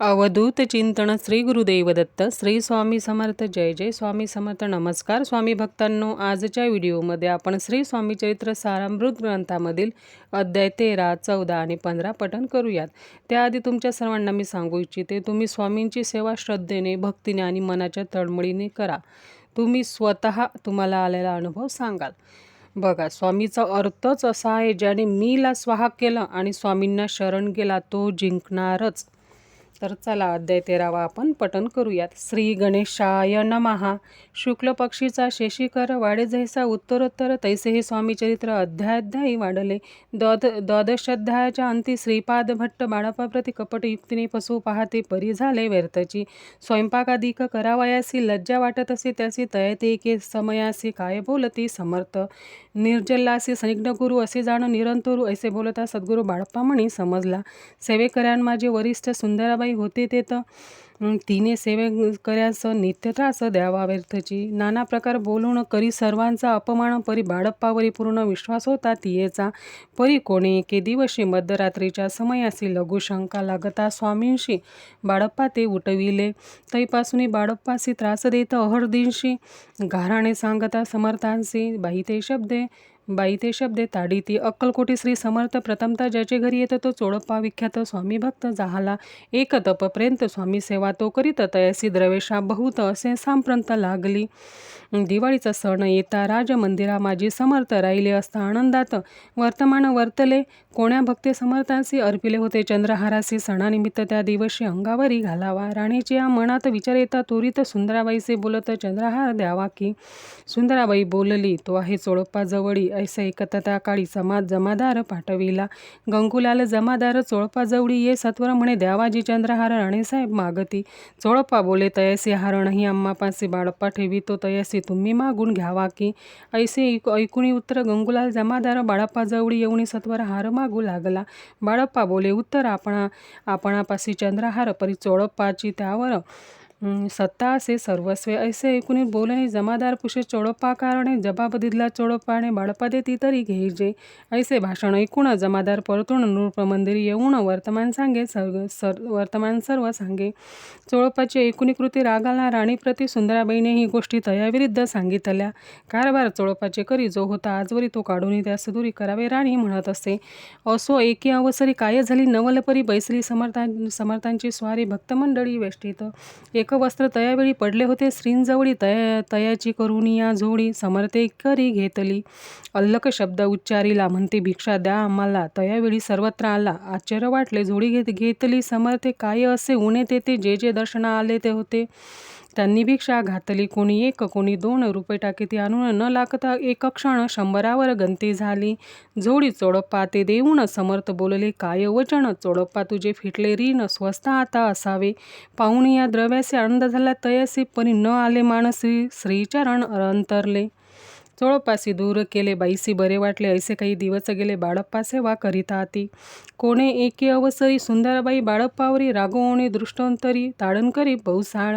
अवधूत चिंतन श्री गुरुदेव दत्त श्री स्वामी समर्थ जय जय स्वामी समर्थ नमस्कार. स्वामी भक्तांनो आजच्या व्हिडिओमध्ये आपण श्री स्वामी चरित्र सारामृत ग्रंथामधील अध्याय तेरा चौदा आणि पंधरा पठण करूयात. त्याआधी तुमच्या सर्वांना मी सांगू इच्छिते तुम्ही स्वामींची सेवा श्रद्धेने भक्तीने आणि मनाच्या तळमळीने करा. तुम्ही स्वतः तुम्हाला आलेला अनुभव सांगाल. बघा स्वामीचा अर्थच असा आहे ज्याने मीला स्वाहा केलं आणि स्वामींना शरण गेला तो जिंकणारच. तर चला अध्याय तेरावा आपण पठन करूयात. श्री गणेशाय नमहा शुक्ल पक्षीचा शेषीकर वाढे जैसा उत्तरोत्तर तैसे हे स्वामीचरित्र अध्यायाध्यायी वाढले. द्वाद द्वादशाध्यायाच्या अंती श्रीपाद भट्ट बाळापाप्रती कपट युक्तीने पशु पाहते परी झाले व्यर्थची. स्वयंपाकाधिक करावयासी लज्जा वाटत असे त्यासी तयते के समयासी काय बोलती समर्थ. निर्जल्लासी संज्ञ गुरु असे जाणं निरंतरू ऐसे बोलता सद्गुरू बाळप्पा म्हणी समजला. सेवेकऱ्यां माझे वरिष्ठ सुंदर सुंदराबाई होते ते तर. तिने सेवे कर्यास नित्य त्रास द्यावा व्यर्थची. नाना प्रकार बोलून करी सर्वांचा अपमान परी बाळप्पावरी पूर्ण विश्वास होता तियेचा. परी कोणी एके दिवशी मध्यरात्रीच्या समयासी लघुशंका लागता स्वामींशी बाळप्पा ते उठविले. तैपासून बाळप्पासी त्रास देत अहर्दींशी घाराणे सांगता समर्थांशी बाई ते शब्दे बाई ते शब्दे ताडी ती अक्कलकोटी श्री समर्थ प्रथमता ज्याचे घरी येतं तो चोळप्पा विख्यात स्वामी भक्त जाहाला. एक तपपर्यंत स्वामी सेवा तो करीत तयसी द्रवेशा बहुत असे सांप्रंत लागली. दिवाळीचा सण येता राजमंदिरा माझी समर्थ राहिले असता आनंदात वर्तमान वर्तले. कोण्या भक्ते समर्थांशी अर्पिले होते? चंद्रहारासी सणानिमित्त त्या दिवशी अंगावरी घालावा. राणीची या मनात विचार येता त्वरित सुंदराबाईचे बोलत चंद्रहार द्यावा की? सुंदराबाई बोलली तो आहे चोळप्पा जवळी ऐसे ऐकत काळी समाज जमादार पाठविला. गंगुलाल जमादार चोळप्पा जवळी ये सत्वर म्हणे द्यावाजी चंद्रहार राणेसाहेब मागती. चोळप्पा बोले तयसी हार नाही आम्हापासी बाळप्पा ठेवी. तो तयसी तुम्ही मागून घ्यावा की. ऐसे ऐकुणी उत्तर गंगुलाल जमादार बाळप्पा जवळी येऊन सत्वर हार मागू लागला. बाळप्पा बोले उत्तर आपणा आपणापासी चंद्रहार परी चोळप्पाची त्यावर सत्ता असे सर्वस्वे ऐसे ऐकून बोलणे जमादार पुषे चोडप्पा कारणे जबाब चोडप्पाने बाळपा बाळप्पा देती तरी घ्यायचे. ऐसे भाषण ऐकून जमादार परतून नृपमंदिरी येऊन वर्तमान सांगे सर्व सर वर्तमान सर्व सांगे. चोळप्पाची ऐकुनी कृती रागाला राणीप्रती सुंदराबाईने ही गोष्टी तयाविरुद्ध सांगितल्या. कारभार चोळप्पाचे करी जो होता आजवरी तो काढून त्या सदुरी करावे राणी म्हणत असे. असो एकी अवसरी काय झाली नवलपरी बैसली समर्था समर्थांची स्वारी भक्तमंडळी वेष्टीत. एक एक वस्त्र तयावेळी पडले होते. श्रींजवळी तया तयाची करून या जोडी समर्थे करी घेतली. अल्लक शब्द उच्चारीला म्हणते भिक्षा द्या आम्हाला तयावेळी सर्वत्र आला. आश्चर्य वाटले. जोडी घेत घेतली. समर्थे काय असे? उणे ते जे जे दर्शना आले ते होते. त्यांनी भिक्षा घातली. कोणी एक कोणी दोन रुपये टाकी ती आणून न लागता एक क्षण शंभरावर गंती झाली. जोडी चोडप्पा ते देऊन समर्थ बोलले काय वचन चोडप्पा तुझे फिटले रीन स्वस्त आता असावे. पाहून या द्रव्याचे आनंद झाला तयसी परी न आले मानसी श्रीचरण अंतरले चोळपासी दूर केले बाईसी बरे वाटले ऐसे काही दिवस गेले बाळप्पा सेवा करिता ती कोणे एके अवसरी सुंदरबाई बाळप्पावरी रागवणे दृष्टांतरी ताडण करी बहुसाळ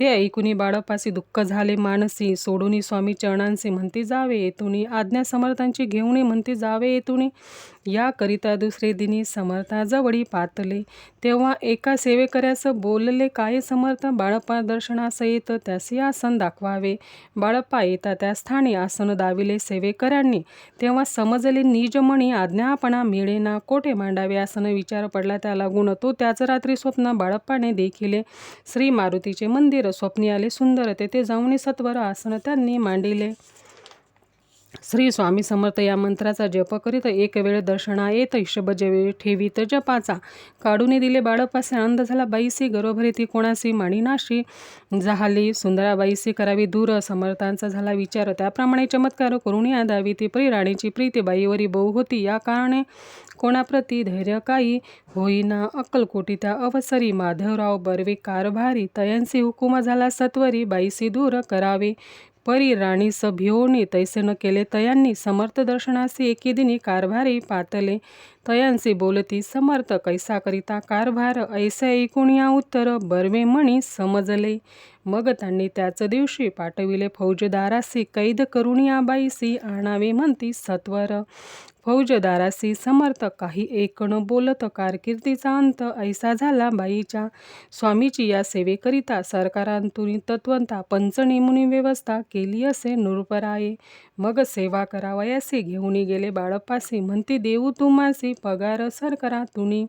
ते ऐकुनी बाळपासी दुःख झाले. मानसी सोडूनी स्वामी चरणांचे म्हणते जावे येतुनी आज्ञा समर्थांची घेऊने म्हणते जावे येतुनी याकरिता दुसरे दिनी समर्थाजवळी पातले. तेव्हा एका सेवेकऱ्यास बोलले काय समर्थ? बाळप्पा दर्शनासहित त्यासी आसन दाखवावे. बाळप्पा येता त्या स्थानी आसन दाविले सेवेकऱ्यांनी. तेव्हा समजले निजमणी आज्ञापणा मिळेना. कोठे मांडावे? आसन विचार पडला त्या लागून. तो त्याच रात्री स्वप्न बाळप्पाने देखिले. श्री मारुतीचे मंदिर स्वप्नी आले सुंदर तेथे जाऊन सत्वर आसन त्यांनी मांडिले. श्री स्वामी समर्थ या मंत्राचा जप करीत एक वेळ दर्शना येत हिशब जे ठेवीत जपाचा. काढून दिले बाळपासे आनंद झाला बाईसी गरोभरी ती कोणासी माणिनाशी झाली सुंदराबाईसी करावी दूर समर्थांचा झाला विचार. त्याप्रमाणे चमत्कार करून या दावी ती प्री राणीची प्रीती बाईवरी बहु होती. या कारणे कोणाप्रती धैर्य काही होईना. अक्कलकोटी त्या अवसरी माधवराव बर्वे कारभारी तयांसी हुकुमा झाला सत्वरी बाईसी दूर करावे परी राणी सभ्योनी तैसे न केले तयांनी समर्थ दर्शनासी एके दिनी कारभारी पातले. तयांसी बोलती समर्थ कैसा करिता कारभार ऐसे ऐकून या उत्तर बर्वे म्हणी समजले. मग त्यांनी त्याच दिवशी पाठविले फौजदारासी कैद करून या बाईसी आणावे म्हणती सत्वर. फौजदारासी समर्थ काही एक न बोलत कारकिर्दीचा अंत ऐसा झाला बाईच्या. स्वामीची या सेवेकरिता सरकारांतून तत्वंता पंचनेमुनी व्यवस्था केली असे नृपराये मग सेवा करावयासी घेऊन गेले बाळप्पासी. म्हणती देऊ तुम्हासी पगार सर करा तुनी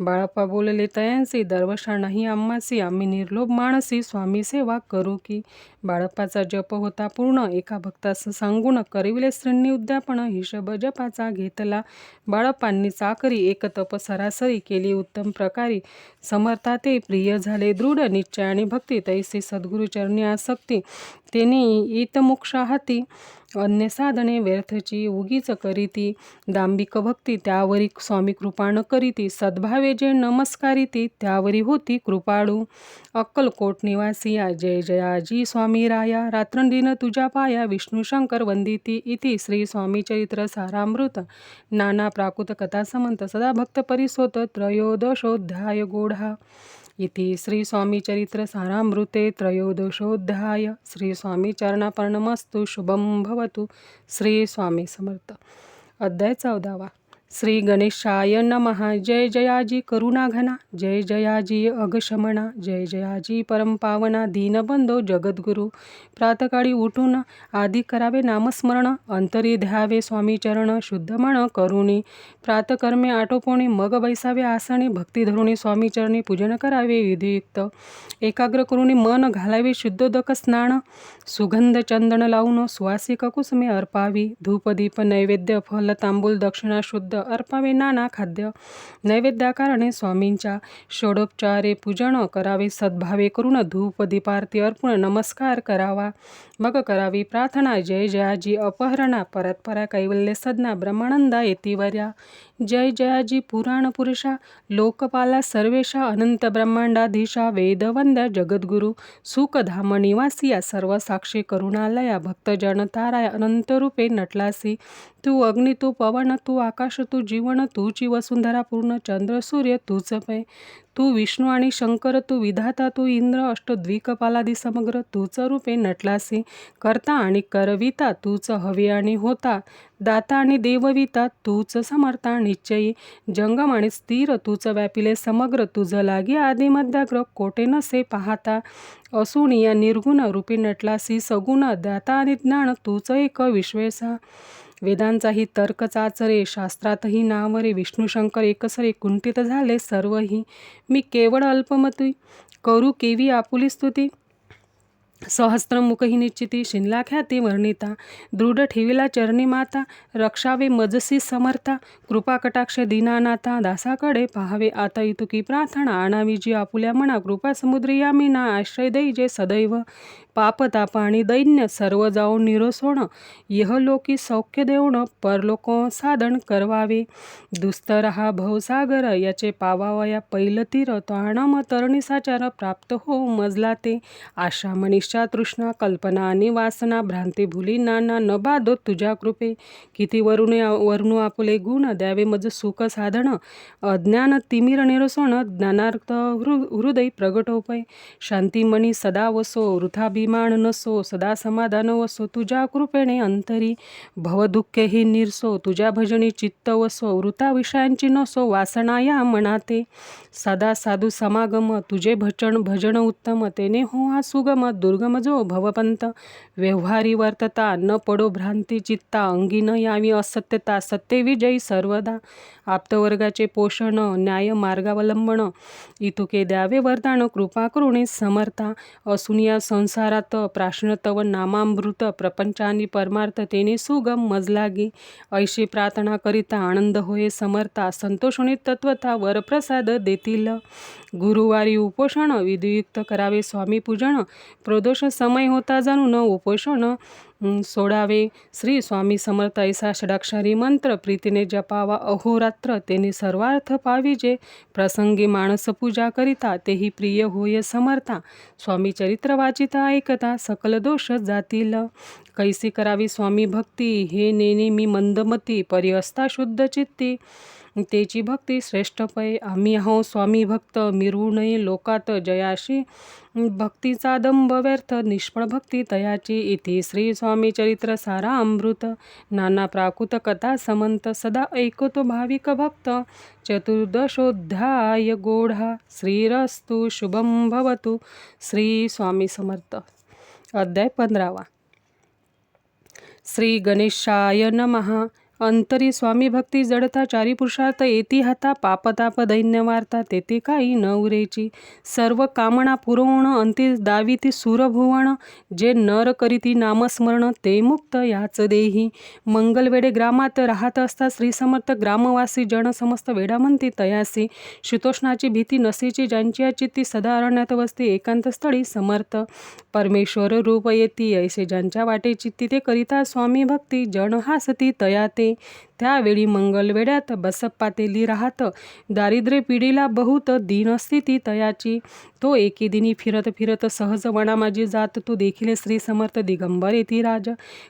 बाळप्पा बोलले तयांसी दरवशा नाही आम्हासी आम्ही निर्लोभ माणसी स्वामी सेवा करू की. बाळप्पाचा जप होता पूर्ण एका भक्तास सांगून करिविले श्रेणी उद्यापन हिशब जपाचा घेतला. बाळप्पांनी चाकरी एक तप सरासरी केली उत्तम प्रकारे समर्था ते प्रिय झाले दृढ निश्चय आणि भक्ती तैसी सद्गुरुचरणी आसक्ती तेनी इतमोक्षा हाती. अन्य साधने व्यर्थची उगीच करीती दांबिक भक्ती त्यावरी स्वामी कृपाण करीती सद्भावे जे नमस्कारिती त्यावरी होती कृपाळू. अक्कलकोट निवासिया जय जयाजी स्वामी राया रात्रंदिन तुझ्या पाया विष्णू शंकर वंदिती इति श्री स्वामी चरित्र सारामृत. नाना प्राकृत कथा समंत सदा भक्त परिसोत त्रयोदशोध्याय गोढा. इति श्री स्वामी चरित्र सारामृते त्रयोदशोध्याय श्री शुभम भवतु। श्रीस्वामी समर्थ अध्याय चौदावा। श्री गणेशाय नमहा जय जयाजी करुणाघना। जय जयाजी अगशमना। जय जयाजी परमपावना। दीनबंधो जगद्गुरु। प्रातकाळी उठून आधी करावे नामस्मरण। अंतरी ध्यावे स्वामी चरण। शुद्ध मन करुणी। प्रातकर्मे आटोपोणी मग बैसावे आसणे। भक्ती धरुणी स्वामी चरणी पूजन करावे विधियुक्त। एकाग्र करुणी मन घालावे शुद्धोदक स्नान। सुगंध चंदन लावून सुवासिक कुसुमे अर्पावी। धूपदीप नैवेद्य फल तांबूल दक्षिणा शुद्ध। अर्पावे नाना खाद्य. नैवेद्याकारणे स्वामींच्या षोडोपचारे पूजन करावे सद्भावे करून धूप दीपारती अर्पण नमस्कार करावा. मग करावी प्रार्थना जय जयाजी अपहरणा परतपरा कैवल्य सदना ब्रह्मानंदा येतीवर्या जय जयाजी पुराण पुरुषा लोकपाला सर्वेशा अनंत ब्रह्मांडाधीशा वेदवंद्या जगद्गुरु सुखधाम निवासिया सर्व साक्षी करुणालया भक्तजन ताराय अनंतरूपे नटलासी. तू अग्नि तू पवन तू आकाश तू जीवन तूची वसुंधरा पूर्ण चंद्र सूर्य तूच पै तू विष्णू आणि शंकर तू विधाता तू इंद्र अष्टद्विकपालादी समग्र तूच रूपे नटलासी. करता आणि करविता तूच हवी आणि होता. दाता आणि देवविता तूच समर्था निश्चयी. जंगम आणि स्थिर तूच व्यापिले समग्र तुझं लागी आदि मध्याग्र कोटे नसे पाहता. असून या निर्गुण रूपी नटलासी सगुण दाता आणि ज्ञान तूच एक विश्वेसा. वेदांचाही तर्क चाचरे शास्त्रातही नावरे विष्णुशंकर एकसरे कुंठित झाले सर्वही. मी केवळ अल्पमती करू केवी आपुली स्तुती. सहस्त्रमुखही निश्चिती शिनला ख्याती वर्णिता. दृढ ठेविला चरणी माता. रक्षावे मजसी समर्था. कृपा कटाक्ष दीनानाथा दासाकडे पाहावे आता इतुकी प्रार्थना. आणावी जी आपुल्या म्हणा कृपा समुद्री यामिना. आश्रय देई जे सदैव. पापताप आणि दैन्य सर्व जाऊन होणं यहलोकी सौख्य देऊन परलोक साधन करवावे. दुस्तरहा भवसागर याचे पावावया पैल तीर ताणम तरणीसाचार प्राप्त हो मजला ते. आशा मनिषा तृष्णा कल्पना आणि वासना भ्रांती भुली नाना न बाधो तुझ्या कृपे. किती वरुणे वरुणू आपले गुण द्यावे मज सुख साधन. अज्ञान तिमिर निरसोण ज्ञानार्थ हृ हृदय प्रगटोपय शांतिमणी सदा वसो वृथाभिमान नसो सदा समाधान वसो तुझ्या कृपेने अंतरी. भवदुःखे ही निरसो तुझ्या भजनी चित्त वसो वृता विषयांची नसो वासना या मनाते. सदा साधू समागम तुझे भजन भजन उत्तम तेने हो हा सुगम दुर्गम जो भवपंत. व्यवहारी वर्तता न पडो भ्रांती चित्ता अंगी न यावी असत्यता सत्य विजयी सर्वदा. आप्तवर्गाचे पोषण न्याय मार्गावलंबन. इतुके द्यावे वरदान कृपा करुणे समर्था. असून या संसारात प्राशनतव नामामृत प्रपंचानी परमार्थ तेने सुगम मजलागी। ऐशी प्रार्थना करिता आनंद होय समर्था संतोषणी तत्वता वरप्रसाद देतील। गुरुवारी उपोषण विधियुक्त करावे स्वामी पूजन। प्रदोष समय होता जाणून उपोषण। सोडावे श्री स्वामी समर्थ ऐसा षडाक्षरी मंत्र प्रीतीने जपावा अहोरात्र तेने सर्वार्थ पाविजे प्रसंगी माणस पूजा करिता तेही प्रिय होय समर्था स्वामी चरित्र वाचिता ऐकता सकल दोष जातील कैसी करावी स्वामी भक्ती हे नेने मी मंदमती परी असता शुद्ध चित्ती तेची भक्ती श्रेष्ठ पै. आम्ही आहो स्वामी भक्त मिरवू नये लोकात जयाशी. भक्तीचा दंभ व्यर्थ निष्फळ भक्ती तयाची. इति श्री स्वामी चरित्र सारा अमृत नाना प्राकृत कथा समंत सदा ऐकतो भाविक भक्त. चतुर्दशोध्याय गोढा. श्रीरस्तु शुभम भवतु. श्री स्वामी समर्थ. अध्याय पंधरावा. श्री गणेशाय नमः. अंतरी स्वामी भक्ती जडता चारी पुरुषार्थ येती हाता पापताप दैन्य वार्ता तेथे काही न उरेची. सर्व कामना पुरवण अंती दाविती सुरभुवण जे नर करीती नामस्मरण ते मुक्त याच देही. मंगलवेडे ग्रामात राहत असता श्री समर्थ ग्रामवासी जन समस्त वेडामंती तयासी. शीतोष्णाची भीती नसेची ज्यांची चित्ती सदा अरण्यात वसते एकांत स्थळी समर्थ. परमेश्वर रूप येती ऐसे ज्यांच्या वाटे चित्ती ते करिता स्वामी भक्ती जन हासती तया ते तयाते त्यावेळी मंगलवेड्यात बसप्पा तेली राहत. दारिद्र्य पिढीला बहुत दीनस्थिती तयाची. तो एके दिनी फिरत फिरत सहज वनामाजी जात. तू देखील श्री समर्थ दिगंबर येती राज.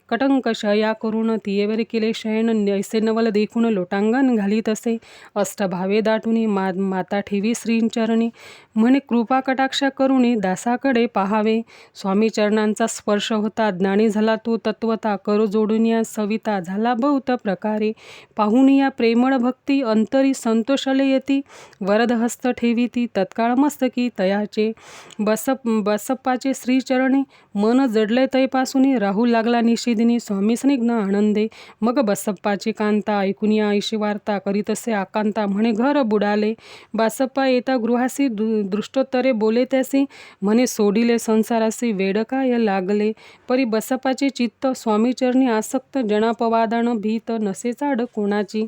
कटंक शया करून तियेवर केले शयन. ऐसे नवल देखून लोटांगण घालीत असे. अष्टभावे दाटुनी मा माता ठेवी श्रींचरणी. म्हणे कृपा कटाक्ष करुणी दासाकडे पाहावे. स्वामी चरणांचा स्पर्श होता. ज्ञानी झाला तो तत्वता. कर जोडून या सविता. झाला बहुत प्रकारे. पाहून या प्रेमळ भक्ती अंतरी संतोषले येती. वरदहस्त ठेवी ती तत्काळ मस्तकी तयाचे. बसप बसप्पाचे श्रीचरणी मन जडले तैपासून राहू लागला निषेधिनी स्वामी स्निग्न आनंदे. मग बसप्पाची कांता ऐकून या ऐशी वार्ता करीतसे आकांता म्हणे घर बुडाले. बासप्पा येता गृहासी दृष्टोत्तरे बोले त्यासी. म्हणे सोडिले संसारासी वेड काय लागले. परी बसप्पाचे चित्त स्वामीचरणी आसक्त जनापवादान भीत नसेच चाड कोणाची?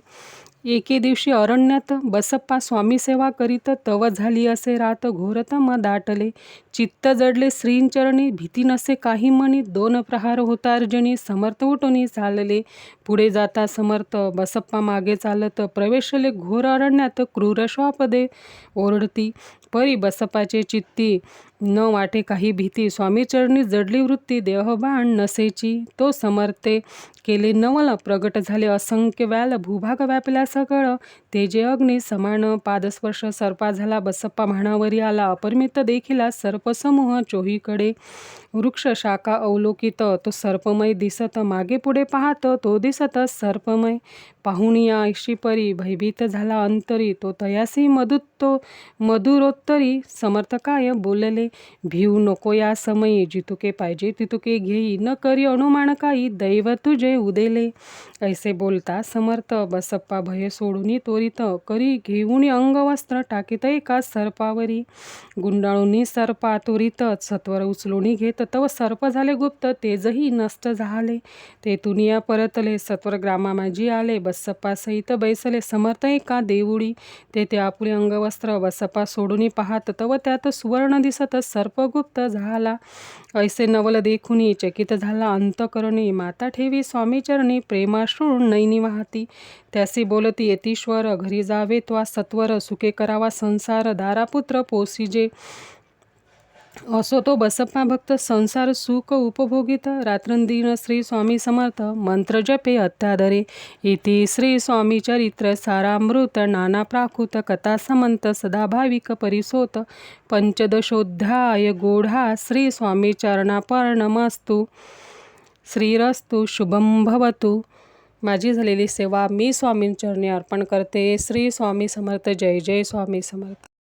एके दिवशी अरण्यात बसप्पा स्वामी सेवा करीत तव झाली असे रात घोरतम दाटले. चित्त जडले श्रींचरणी भीती नसे काही मनी दोन प्रहार होतार्जनी समर्थ उठोनी चालले. पुढे जाता समर्थ बसप्पा मागे चालत प्रवेशले घोर अरण्यात क्रूर श्वापदे ओरडती. परी बसप्पाचे चित्ती न वाटे काही भीती. स्वामीचरणी जडली वृत्ती देहबाण नसेची. तो समर्थे केले नवल प्रगट झाले असंख्य व्याल भूभाग व्यापला सकळ. ते जे अग्नी समान पादस्पर्श सर्पा झाला बसप्पा म्हणावरी आला. अपरिमित देखिला सर्पसमूह चोहीकडे. वृक्ष शाखा अवलोकित. तो सर्पमय दिसत मागे पुढे पाहत. तो दिसत सर्पमय. पाहुणिया ऐशी परी भयभीत झाला अंतरी. तो तयासी मधुत्तो मधुरोत्तरी समर्थकाय बोलले? भिऊ नको या समयी. जितुके पाहिजे तितुके घेई. न करी अनुमान काही. दैव तुझे उदेले. ऐसे बोलता समर्थ बसप्पा भय सोडून त्वरित करी. घेऊनी अंगवस्त्र टाकीत एका सर्पावरी. गुंडाळूनी सर्पा त्वरित सत्वर उचलून घेत तव सर्प झाले गुप्त. तेजही नष्ट झाले. ते तुनिया परतले. सत्वर ग्रामामाजी आले. बसप्पा सहित बैसले. समर्थ एका देऊळी. ते ते आपुले अंगवस्त्र बसप्पा सोडून पाहत तव त्यात सुवर्ण दिसत सर्पगुप्त झाला. ऐसे नवल देखुनी चकित झाला अंतकरणी. माता ठेवी स्वामीचरणी प्रेमाश्रू नैनी वाहती. त्यासी बोलती यतीश्वर घरी जावे त्वा सत्वर सुखे करावा संसार दारापुत्र पोसिजे. असो तो बसप्पा भक्त संसार सुख उपभोगित रात्रंदिन श्री स्वामी समर्थ मंत्र जपे अत्यादरे. इति श्री स्वामी चरित्र सारामृत नाना प्राकृत कथा समंत सदा भाविक परिसोत. पंचदशोध्याय गोढा श्री स्वामी चरणापर्णमस्तु. श्रीरस्तु शुभम भवतु. माझी झालेली सेवा मी स्वामींचरणी अर्पण करते. श्री स्वामी समर्थ जय जय स्वामी समर्थ.